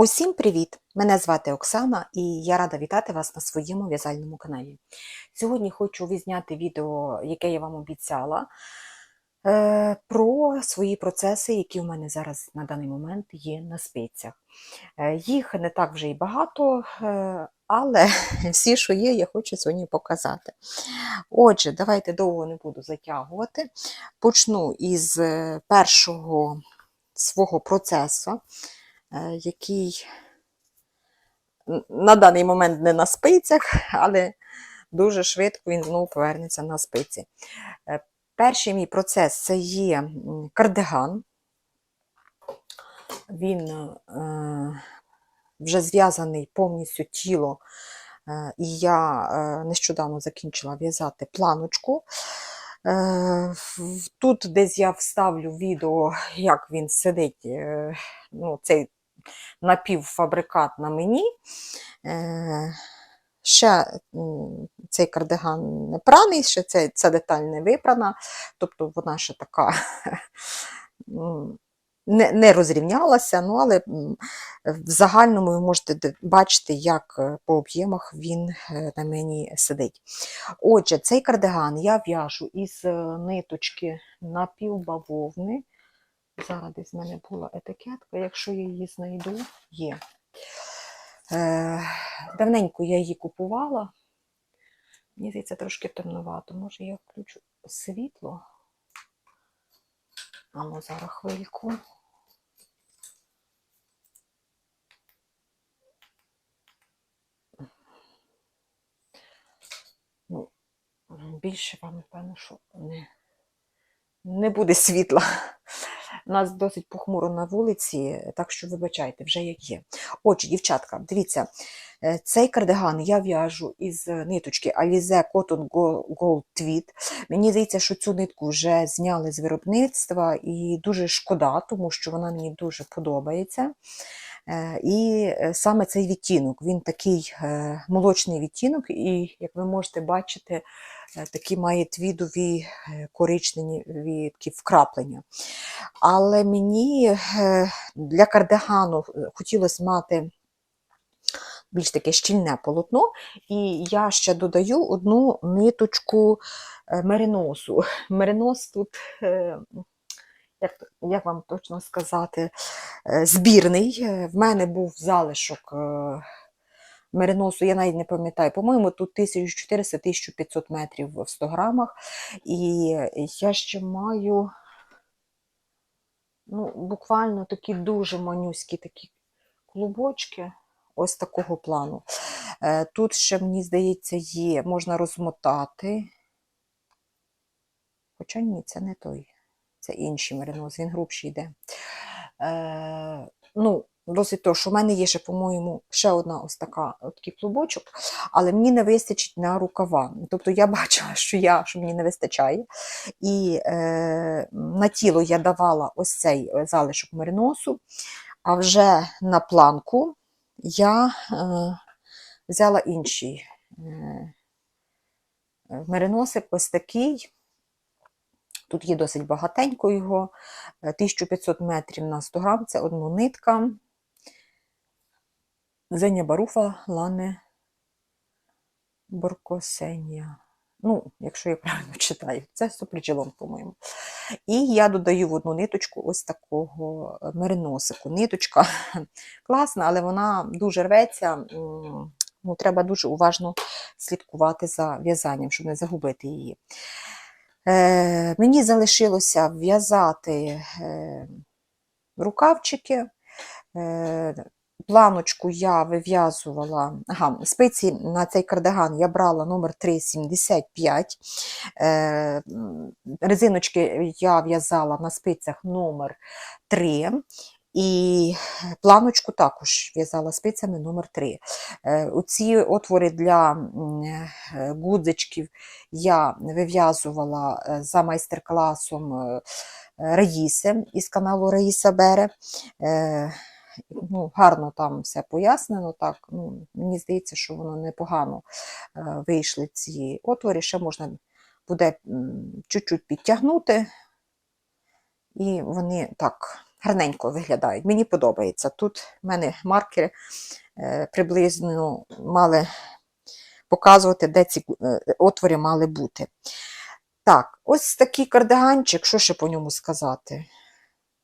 Усім привіт! Мене звати Оксана і я рада вітати вас на своєму в'язальному каналі. Сьогодні хочу відзняти відео, яке я вам обіцяла, е, про свої процеси, які у мене зараз на даний момент є на спицях. Е, Їх не так вже і багато, е, але всі, що є, я хочу сьогодні показати. Отже, давайте довго не буду затягувати. Почну із першого свого процесу який на даний момент не на спицях, але дуже швидко він знову повернеться на спиці. Е, Перший мій процес це є кардиган. Він е, вже зв'язаний повністю тіло, е, і я е, нещодавно закінчила в'язати планочку. Е, Тут десь я вставлю відео, як він сидить, е, ну, цей напівфабрикат на мені. Е, Ще цей кардиган не праний, ще ця, ця деталь не випрана, тобто вона ще така не, не розрівнялася, ну, але в загальному ви можете бачити, як е, по об'ємах він е, на мені сидить. Отже, цей кардиган я в'яжу із ниточки напівбавовни. Зараз десь в мене була етикетка, якщо я її знайду, є. Е, давненько я її купувала. Мені здається, трошки темновато. Може, я включу світло. А ну зараз хвильку. Ну, більше вам, напевно, що не, не буде світла. У нас досить похмуро на вулиці, так що вибачайте, вже як є. Отже, дівчатка, дивіться, е, цей кардиган я в'яжу із ниточки Alize Cotton Gold Tweed. Мені здається, що цю нитку вже зняли з виробництва, і дуже шкода, тому що вона мені дуже подобається. Е, І е, саме цей відтінок, він такий е, молочний відтінок, і, як ви можете бачити, такі має твідові коричневі такі вкраплення. Але мені для кардигану хотілося мати більш таке щільне полотно, і я ще додаю одну ниточку мериносу. Меринос тут, як, як вам точно сказати, е, збірний. Е, В мене був залишок е, мериносу, я навіть не пам'ятаю, по-моєму, тут 1400-1500 метрів в 100 грамах. І я ще маю ну, буквально такі дуже манюські такі клубочки, ось такого плану. Тут ще, мені здається, є, можна розмотати. Хоча ні, це не той, це інший меринос, він грубший йде. Е, ну, досить то, що в мене є ще, по-моєму, ще одна ось така от такий клубочок, але мені не вистачить на рукава. Тобто я бачила, що я, що мені не вистачає. І е, на тіло я давала ось цей е, залишок мериносу, а вже на планку я е, взяла інший е, мериносик, ось такий. Тут є досить багатенько його, е, 1500 метрів на 100 грам, це одна нитка. Зеня Баруфа Лане Боркосенія. Ну, якщо я правильно читаю, це супричелон, по-моєму. І я додаю в одну ниточку ось такого е, мериносику. Ниточка класна, але вона дуже рветься. Ну, треба дуже уважно слідкувати за в'язанням, щоб не загубити її. Е, мені залишилося в'язати е, рукавчики. Е, планочку я вив'язувала, ага, спиці на цей кардиган я брала номер 375. Е, резиночки я в'язала на спицях номер 3. І планочку також в'язала спицями номер 3. Е, Оці отвори для е, гудзичків я вив'язувала е, за майстер-класом Раїси із каналу Раїса Бере. Ну, гарно там все пояснено. Так, ну, мені здається, що воно непогано вийшли ці отвори. Ще можна буде чуть-чуть підтягнути, і вони так гарненько виглядають. Мені подобається. Тут в мене маркери е, приблизно мали показувати, де ці е, отвори мали бути. Так, ось такий кардиганчик, що ще по ньому сказати?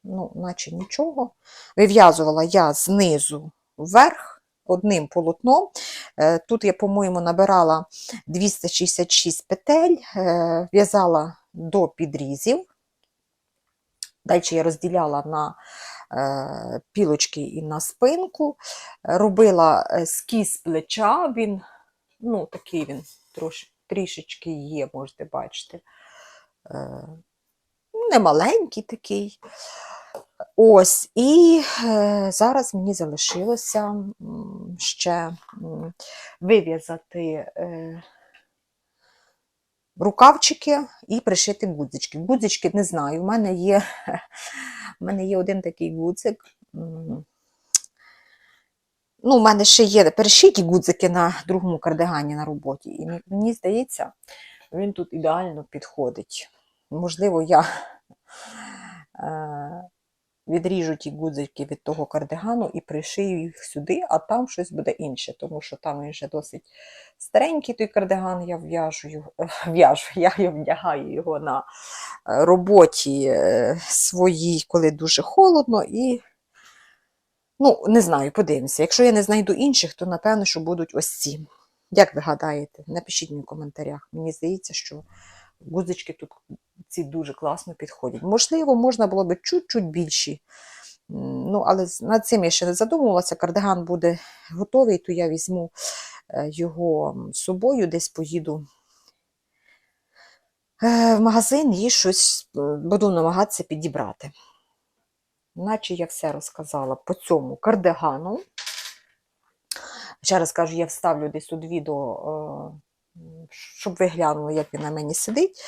Ну, наче нічого. Вив'язувала я знизу вверх одним полотном. Е, Тут я, по-моєму, набирала 266 петель, в'язала до підрізів. Далі я розділяла на е, пілочки і на спинку. Робила ескіз плеча, він, ну, такий він трішечки є, можете бачити. Е, немаленький такий. Ось, і е, зараз мені залишилося ще вив'язати е, рукавчики і пришити гудзички. Гудзички не знаю, в мене є, в мене є один такий гудзик. Ну, у мене ще є перешиті гудзики на другому кардигані на роботі, і мені- мені здається, він тут ідеально підходить. Можливо, я е, відріжу ті гудзики від того кардигану і пришию їх сюди, а там щось буде інше, тому що там він вже досить старенький той кардиган, я в'яжу в'яжу, я вдягаю його на е, роботі е, своїй, коли дуже холодно, і ну, не знаю, подивимося. Якщо я не знайду інших, то напевно, що будуть ось ці. Як ви гадаєте? Напишіть мені в коментарях. Мені здається, що гудзички тут ці дуже класно підходять. Можливо, можна було би чуть-чуть більші. Ну, але над цим я ще не задумувалася. Кардиган буде готовий, то я візьму е, його з собою, десь поїду е, в магазин і щось е, буду намагатися підібрати. Наче я все розказала по цьому кардигану. Ще раз кажу, я вставлю десь тут відео, щоб ви глянули, як він на мені сидить.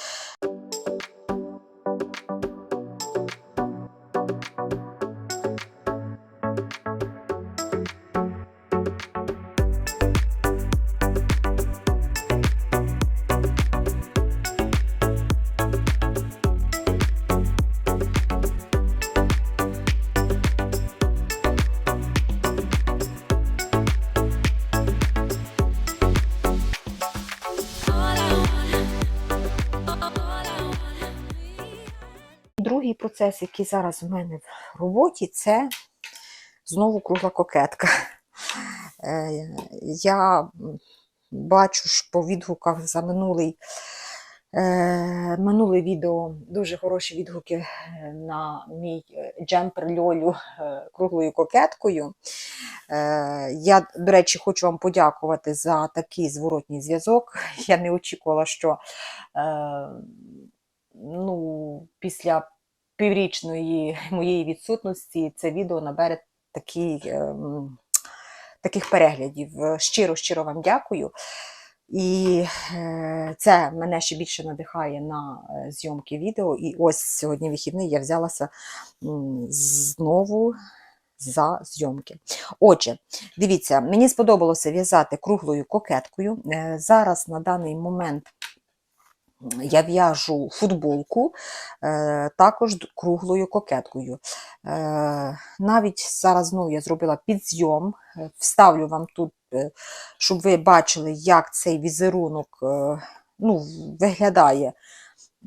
Процес, який зараз у мене в роботі, це знову кругла кокетка. Е, Я бачу ж по відгуках за минулий, е, минуле відео дуже хороші відгуки е, на мій джемпер Льолю круглою кокеткою. Я, до речі, хочу вам подякувати за такий зворотній зв'язок. Я не очікувала, що ну, після піврічної моєї відсутності це відео набере такий, ем, таких переглядів. Щиро, щиро вам дякую. І е, це мене ще більше надихає на е, зйомки відео. І ось сьогодні вихідний я взялася знову за зйомки. Отже, дивіться, мені сподобалося в'язати круглою кокеткою. Е, Зараз на даний момент я в'яжу футболку е, також круглою кокеткою. Е, навіть зараз знову я зробила підзйом, е, вставлю вам тут, щоб ви бачили, як цей візерунок ну, виглядає.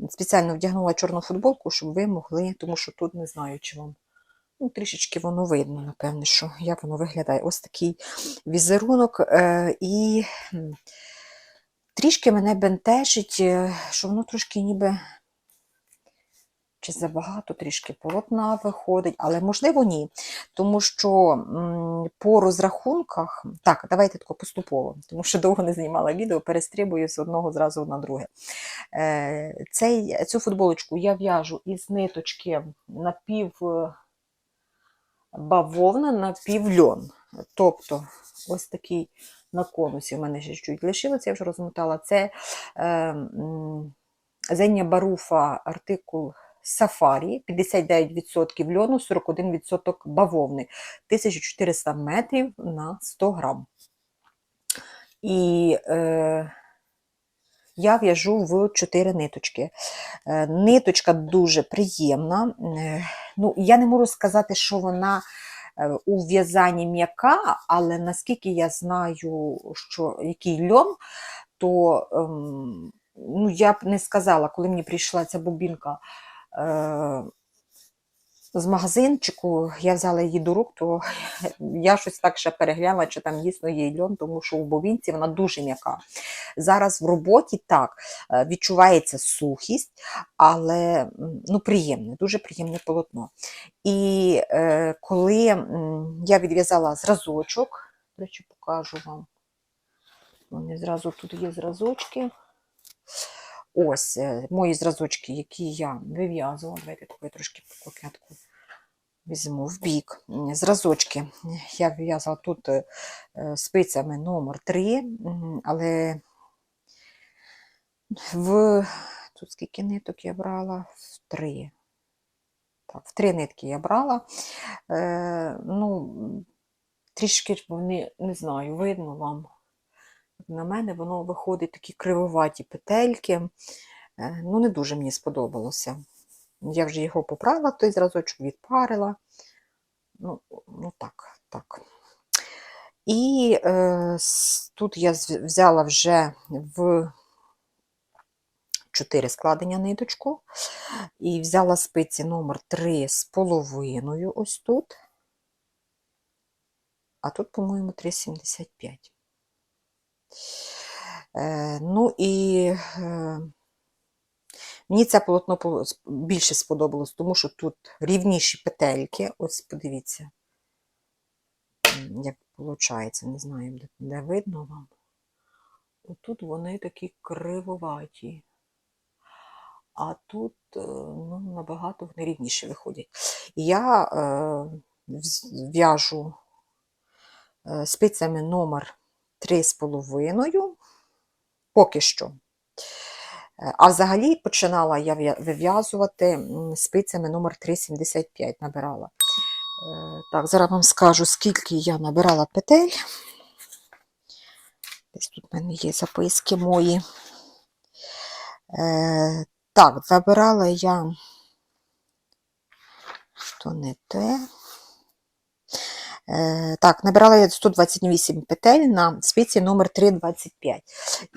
Спеціально вдягнула чорну футболку, щоб ви могли, тому що тут не знаю, чи вам. Ну, трішечки воно видно, напевне, що як воно виглядає. Ось такий візерунок. І трішки мене бентежить, е, що воно трошки ніби чи забагато трішки полотна виходить, але можливо ні. Тому що по розрахунках, так, давайте тако поступово, тому що довго не знімала відео, перестрибую з одного зразу на друге. Е, цей, цю футболочку я в'яжу із ниточки напів е, бавовна, напів льон. Тобто ось такий на конусі в мене ще чуть лишилося, я вже розмотала. Це е, Зення Баруфа артикул Сафарі, 59% льону, 41% бавовни, 1400 метрів на 100 грам. І е, я в'яжу в 4 ниточки. Е, Ниточка дуже приємна. Е, Ну, я не можу сказати, що вона у в'язанні м'яка, але наскільки я знаю, що який льон, то ем, ну, я б не сказала, коли мені прийшла ця бубінка. е, з магазинчику, я взяла її до рук, то я щось так ще переглянула, чи там дійсно є льон, тому що у бобінці вона дуже м'яка. Зараз в роботі так е, відчувається сухість, але ну, приємне, дуже приємне полотно. І е, коли я відв'язала зразочок, до речі, покажу вам. Вони зразу тут є зразочки. Ось е, мої зразочки, які я вив'язувала. Давайте я трошки кокетку візьму в бік. Зразочки я вив'язала тут е, е, спицями номер 3, але в тут скільки ниток я брала? В три. Так, в три нитки я брала. Е, ну, трішки вони, не знаю, видно вам. На мене воно виходить такі кривоваті петельки. Е, ну, не дуже мені сподобалося. Я вже його поправила, той зразочок відпарила. Ну, ну так, так. І е, тут я взяла вже в 4 складення ниточку. І взяла спиці номер 3 з половиною ось тут. А тут, по-моєму, 3,75. Е, ну і е, мені це полотно більше сподобалось, тому що тут рівніші петельки. Ось подивіться, як виходить, не знаю, де, видно вам. Отут вони такі кривоваті. А тут е, ну, набагато вони рівніші виходять. Я е, в'яжу спицями номер 3,5 поки що. А взагалі починала я вив'язувати спицями номер 3,75 набирала. Е, Так, зараз вам скажу, скільки я набирала петель. Десь тут в мене є записки мої. Е, так, забирала я, то не те. Е, так, набирала я 128 петель на спиці номер 325.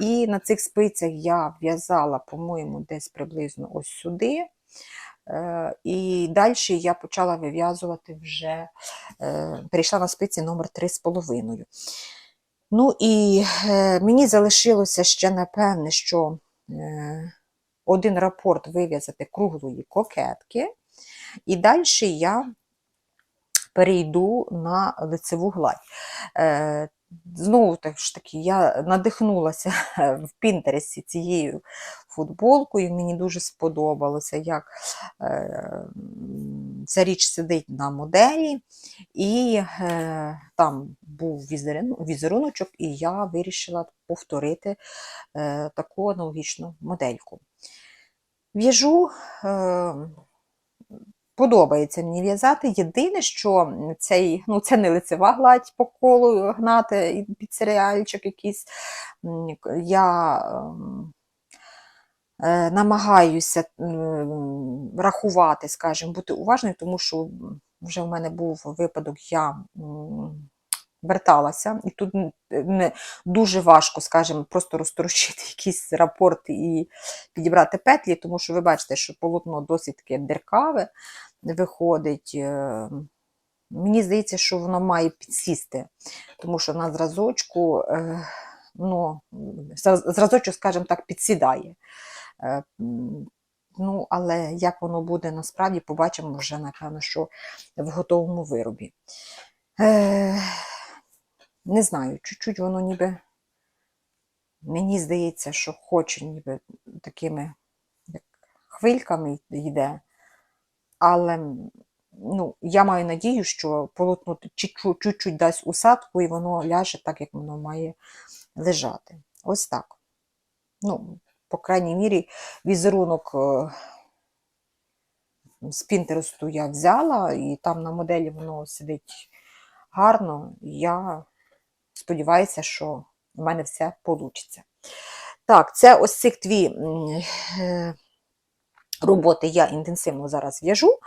І на цих спицях я в'язала, по-моєму, десь приблизно ось сюди. Е, і далі я почала вив'язувати вже, е, перейшла на спиці номер 3,5. Ну і мені залишилося ще, напевне, що один рапорт вив'язати круглої кокетки, і далі я перейду на лицеву гладь. Е, Знову ж таки, я надихнулася в Пінтересі цією футболкою. Мені дуже сподобалося, як е, ця річ сидить на моделі, і е, там був візеруночок, і я вирішила повторити таку аналогічну модельку. В'яжу. Подобається мені в'язати. Єдине, що цей, ну, це не лицева гладь по колу гнати під серіальчик якийсь. Я ем, е, намагаюся е, рахувати, скажімо, бути уважною, тому що вже в мене був випадок, я верталася, і тут не дуже важко, скажімо, просто розтрощити якийсь рапорт і підібрати петлі, тому що ви бачите, що полотно досить таке деркаве виходить. Е, Мені здається, що воно має підсісти, тому що на зразочку, е, ну, зразочок, скажімо так, підсідає. Е, Ну, але як воно буде насправді, побачимо вже, напевно, що в готовому виробі. Не знаю, чуть-чуть воно ніби, мені здається, що хоче ніби такими як хвильками йде. Але ну, я маю надію, що полотно чуть- чуть-чуть дасть усадку і воно ляже так, як воно має лежати. Ось так. Ну, по крайній мірі, візерунок е, з Пінтересту я взяла, і там на моделі воно сидить гарно. Я сподіваюся, що в мене все вийде. Так, це ось цих дві е, роботи я інтенсивно зараз в'яжу.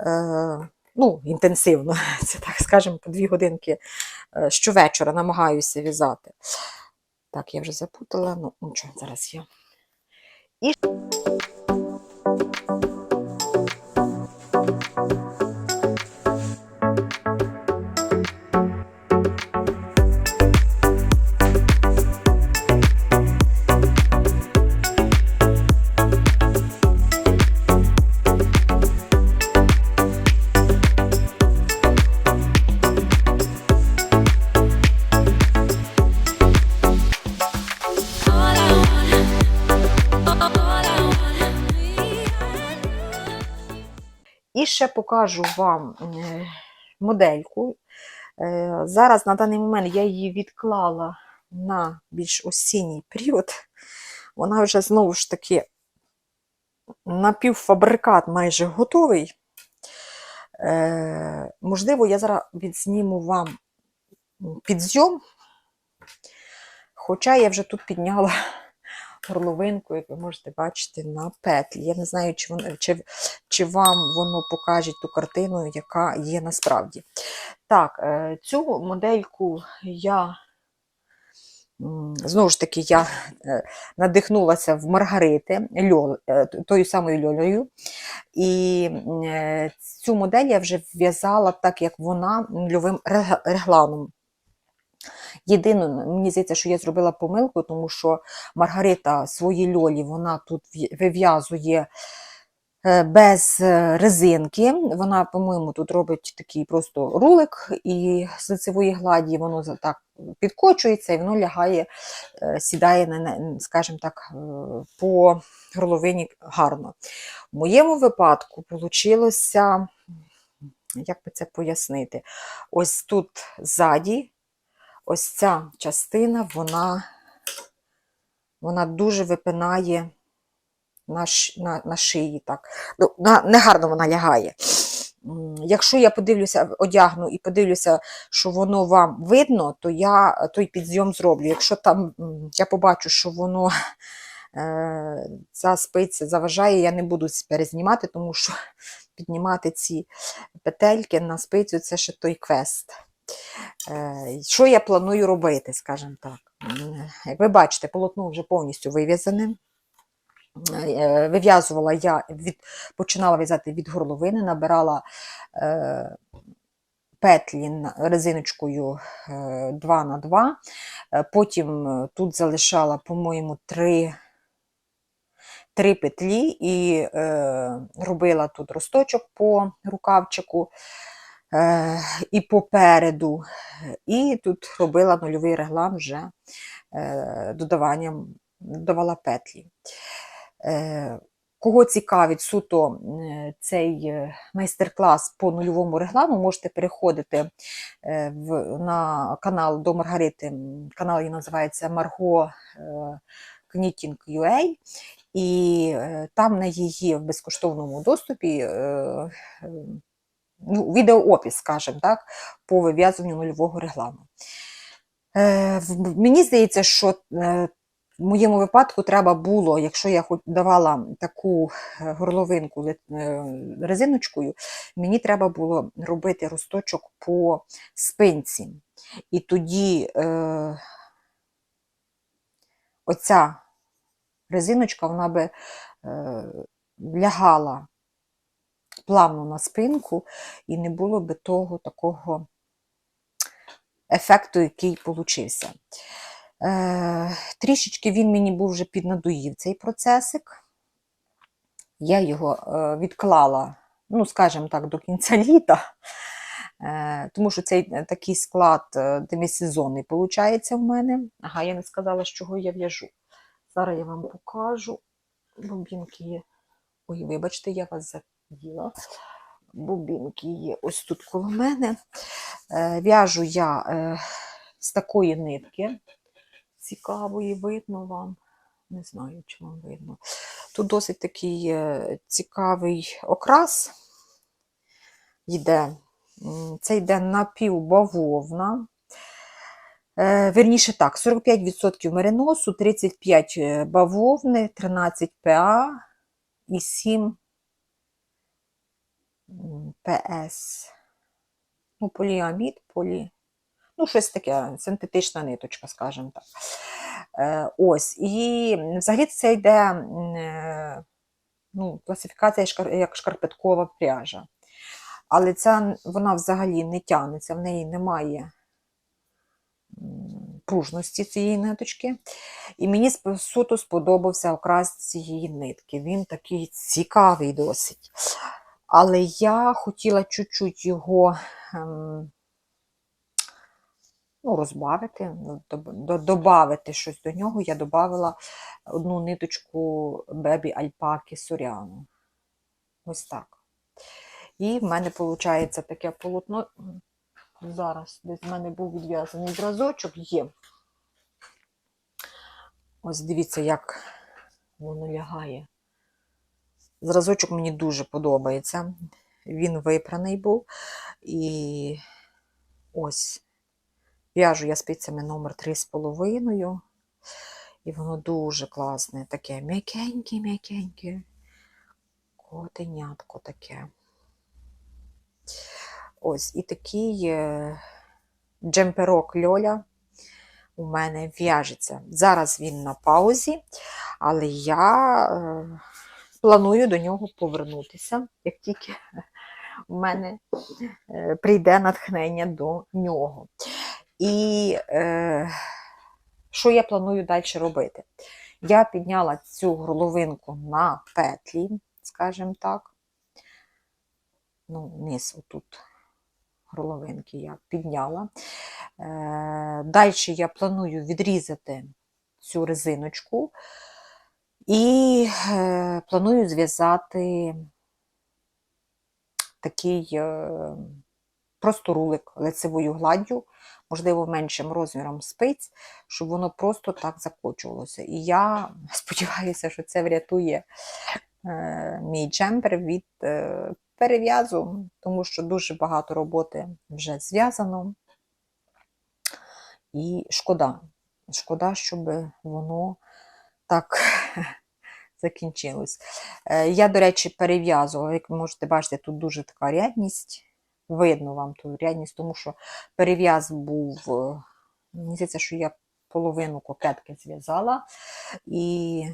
Е, ну, інтенсивно, це так скажемо, по дві годинки е, щовечора намагаюся в'язати. Так, я вже запутала, ну нічого, зараз я. І покажу вам е, модельку. Е, Зараз на даний момент я її відклала на більш осінній період. Вона вже знову ж таки напівфабрикат майже готовий. Е, Можливо, я зараз відзніму вам підзйом, хоча я вже тут підняла горловинку, як ви можете бачити, на петлі. Я не знаю, чи, воно, чи, чи вам воно покаже ту картину, яка є насправді. Так, е, цю модельку я. Знову ж таки, я е, надихнулася в Маргарити льол, е, тою самою льолею. І цю модель я вже в'язала так, як вона нульовим регланом. Єдине, мені здається, що я зробила помилку, тому що Маргарита свої льолі вона тут вив'язує е, без е, резинки. Вона, по-моєму, тут робить такий просто рулик, і з лицевої гладі воно так підкочується, і воно лягає, е, сідає, скажімо так, по горловині гарно. В моєму випадку вийшло, як би це пояснити, ось тут ззаді ось ця частина, вона, вона дуже випинає на, на, на шиї. Так. Ну, на, негарно вона лягає. Якщо я подивлюся, одягну і подивлюся, що воно вам видно, то я той підзйом зроблю. Якщо там я побачу, що воно е, ця спиця заважає, я не буду перезнімати, тому що піднімати ці петельки на спицю це ще той квест. Е, Що я планую робити, скажімо так. Як ви бачите, полотно вже повністю вив'язане. Е, Вив'язувала я від, починала в'язати від горловини, набирала е, петлі резиночкою е, 2 на 2 Е, Потім тут залишала, по-моєму, 3, 3 петлі і е, робила тут росточок по рукавчику і попереду. І тут робила нульовий реглан вже е, додаванням, додавала петлі. Е, Кого цікавить суто е, цей е, майстер-клас по нульовому реглану, можете переходити е, в, на канал до Маргарити. Канал її називається е, Knitting UA. І е, там на її в безкоштовному доступі е, е, ну, відеоопис, скажімо так, по вив'язуванню нульового реглану. Е, Мені здається, що е, в моєму випадку треба було, якщо я хоч давала таку е, горловинку е, резиночкою, мені треба було робити росточок по спинці. І тоді е, оця резиночка, вона би е, лягала плавно на спинку, і не було би того такого ефекту, який получився. Е, трішечки він мені був вже піднадоїв цей процесик. Я його е, відклала, ну, скажімо так, до кінця літа, е, тому що цей е, такий склад е, демісезонний виходить в мене. Ага, я не сказала, з чого я в'яжу. Зараз я вам покажу. Бобінки є. Ой, вибачте, я вас заділа. Бобінки є ось тут коло мене. Е, В'яжу я е, з такої нитки. Цікавої, видно вам. Не знаю, чи вам видно. Тут досить такий е, цікавий окрас йде. Це йде напівбавовна. Верніше так, 45% мериносу, 35 е, бавовни, 13 ПА і 7 м, ПС. Ну, поліамід, полі. Ну, щось таке, синтетична ниточка, скажімо так. Е, ось. І взагалі це йде е, ну, класифікація як шкарпеткова пряжа. Але ця, вона взагалі не тягнеться, в неї немає пружності цієї ниточки. І мені суто сподобався окрас цієї нитки. Він такий цікавий досить. Але я хотіла чуть-чуть його ем, ну, розбавити, ну, доб- до- добавити щось до нього. Я додала одну ниточку бебі альпаки Соряну. Ось так. І в мене виходить таке полотно. Зараз десь в мене був відв'язаний зразочок, є. Ось дивіться, як воно лягає. Зразочок мені дуже подобається. Він випраний був. І ось в'яжу я спицями номер 3,5. І воно дуже класне, таке м'якеньке-м'якеньке. Котенятко таке. Ось і такий е, джемперок Льоля у мене в'яжеться. Зараз він на паузі, але я е, планую до нього повернутися, як тільки в мене е, прийде натхнення до нього. І е, що я планую далі робити? Я підняла цю горловинку на петлі, скажімо так. Ну, низ отут горловинки я підняла. Е, далі я планую відрізати цю резиночку і е, планую зв'язати такий е, просто рулик лицевою гладдю, можливо, меншим розміром спиць, щоб воно просто так закочувалося. І я сподіваюся, що це врятує е, мій джемпер від е, перев'язу, тому що дуже багато роботи вже зв'язано. І шкода. Шкода, щоб воно так закінчилось. Е, Я, до речі, перев'язувала, як ви можете бачити, тут дуже така рядність. Видно вам ту рядність, тому що перев'яз був, е, мені здається, що я половину кокетки зв'язала. І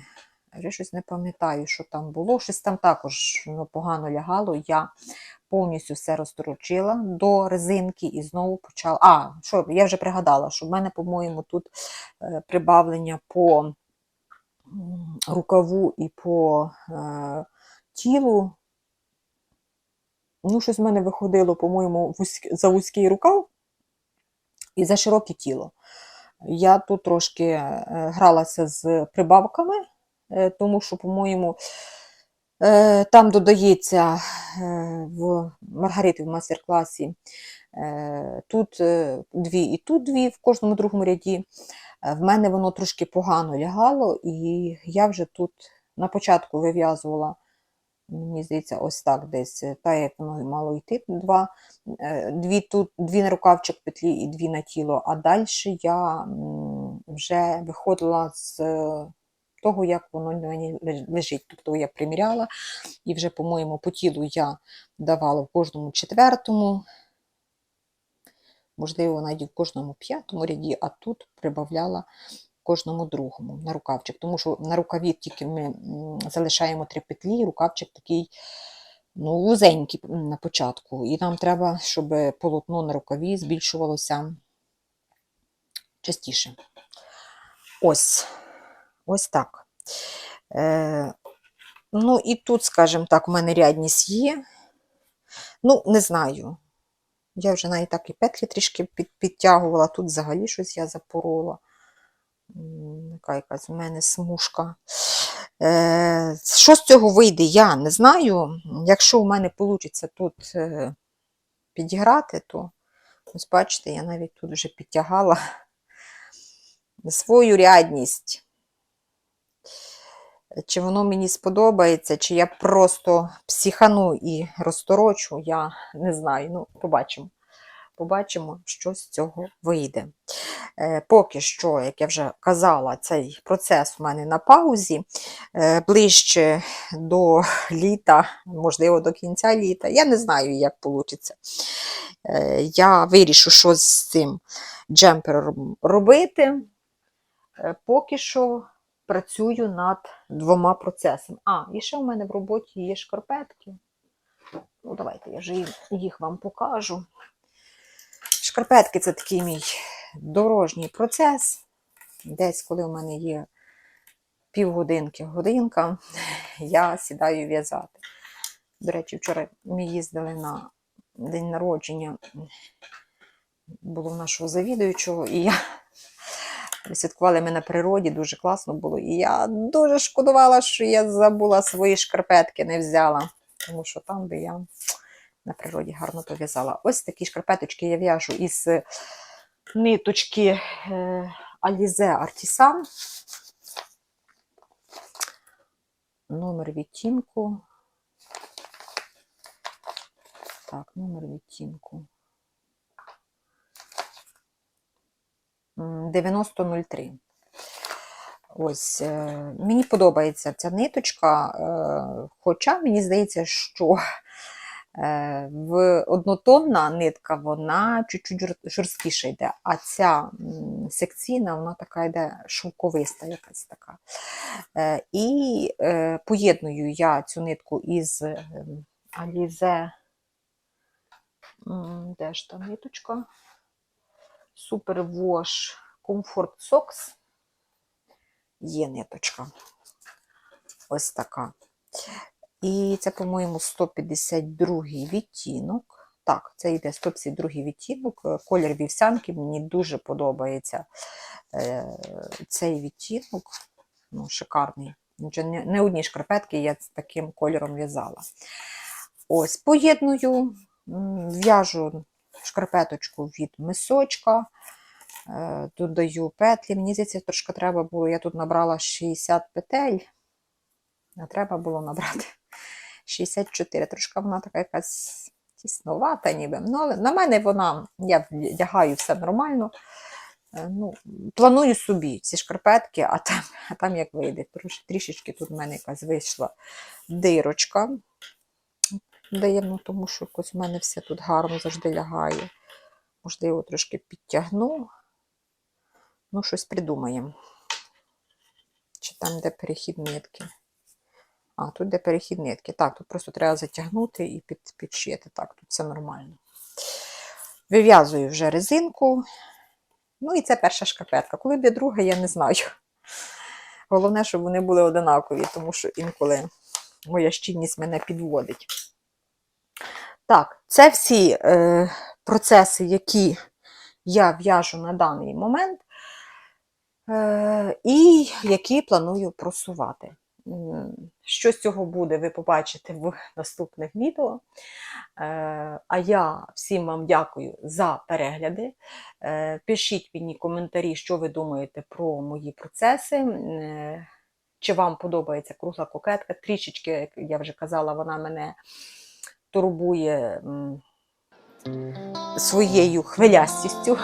вже щось не пам'ятаю, що там було. Щось там також ну, погано лягало. Я повністю все розторочила до резинки і знову почала. А, що я вже пригадала, що в мене, по-моєму, тут е, прибавлення по рукаву і по е, тілу. Ну, щось в мене виходило, по-моєму, за вузький рукав і за широке тіло. Я тут трошки е, гралася з прибавками, е, тому що, по-моєму, е, там додається в Маргарити в мастер-класі тут дві і тут дві в кожному другому ряді. Е, В мене воно трошки погано лягало, і я вже тут на початку вив'язувала, мені здається, ось так десь, е, та як воно мало йти, два, е, дві, тут, дві на рукавчик петлі і дві на тіло. А далі я вже виходила з того, як воно на мені лежить. Тобто я приміряла, і вже, по-моєму, по тілу я давала в кожному четвертому, можливо, навіть в кожному п'ятому ряді, а тут прибавляла кожному другому на рукавчик. Тому що на рукаві тільки ми залишаємо три петлі, рукавчик такий ну, вузенький на початку. І нам треба, щоб полотно на рукаві збільшувалося частіше. Ось, ось так. Е, ну і тут, скажімо так, у мене рядність є. Ну, не знаю. Я вже навіть так і петлі трішки під, підтягувала, тут взагалі щось я запорола. Яка якась в мене смужка. Е, що з цього вийде, я не знаю. Якщо у мене вийде тут е, підіграти, то ось бачите, я навіть тут вже підтягала свою рядність. Чи воно мені сподобається, чи я просто психану і розторочу, я не знаю. Ну, побачимо. Побачимо, що з цього вийде. Е, Поки що, як я вже казала, цей процес у мене на паузі. Е, Ближче до літа, можливо, до кінця літа. Я не знаю, як вийде. Я вирішу, що з цим джемпером робити. Е, Поки що працюю над двома процесами. А, і ще в мене в роботі є шкарпетки. Ну, давайте я вже їх- вам покажу. Шкарпетки це такий мій дорожній процес. Десь, коли у мене є півгодинки, годинка, я сідаю в'язати. До речі, вчора ми їздили на день народження, було в нашого завідуючого, і я святкували ми на природі, дуже класно було. І я дуже шкодувала, що я забула свої шкарпетки, не взяла, тому що там би я на природі гарно пов'язала. Ось такі шкарпеточки я в'яжу із ниточки е, Alize Artisan. Номер відтінку. Так, номер відтінку. 9003. Ось, е, мені подобається ця ниточка, е, хоча мені здається, що е, в однотонна нитка, вона чуть-чуть жорсткіше йде, а ця секційна, вона така йде шовковиста якась така. І поєдную я цю нитку із м, де ж та ниточка? Super Wash Comfort Socks. Є ниточка. Ось така. І це, по-моєму, 152 відтінок. Так, це йде 152 відтінок. Колір вівсянки. Мені дуже подобається е, цей відтінок. Ну, шикарний. Не одні шкарпетки я з таким кольором в'язала. Ось, поєдную, в'яжу шкарпеточку від мисочка. Е, Додаю петлі. Мені здається, трошки треба було. Я тут набрала 60 петель, а треба було набрати 64. Трошки вона така якась тісновата, ніби. Ну, але на мене вона, я вдягаю все нормально. Е, Ну, планую собі ці шкарпетки, а там, а там як вийде. Трішечки тут в мене якась вийшла дирочка. Дає, ну, тому що якось в мене все тут гарно завжди лягає. Можливо, трошки підтягну. Ну, щось придумаємо. Чи там де перехід нитки? А, тут де перехід нитки. Так, тут просто треба затягнути і під, підшити. Так, тут все нормально. Вив'язую вже резинку. Ну і це перша шкарпетка. Коли буде друга, я не знаю. Головне, щоб вони були одинакові, тому що інколи моя щільність мене підводить. Так, це всі е, процеси, які я в'яжу на даний момент, е, і які планую просувати. Що з цього буде, ви побачите в наступних відео. Е, А я всім вам дякую за перегляди. Е, Пишіть мені коментарі, що ви думаєте про мої процеси. Е, Чи вам подобається кругла кокетка? Трішечки, як я вже казала, вона мене турбує своєю хвилястістю.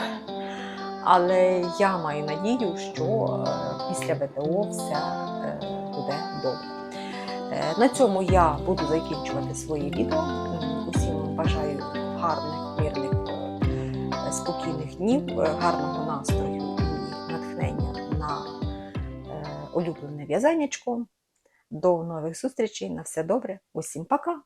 Але я маю надію, що е, після ВТО все е, буде добре. Е, На цьому я буду закінчувати своє відео. Усім бажаю гарних, мирних, спокійних днів, гарного настрою і натхнення на улюблене в'язаннячко. До нових зустрічей. На все добре. Усім пока!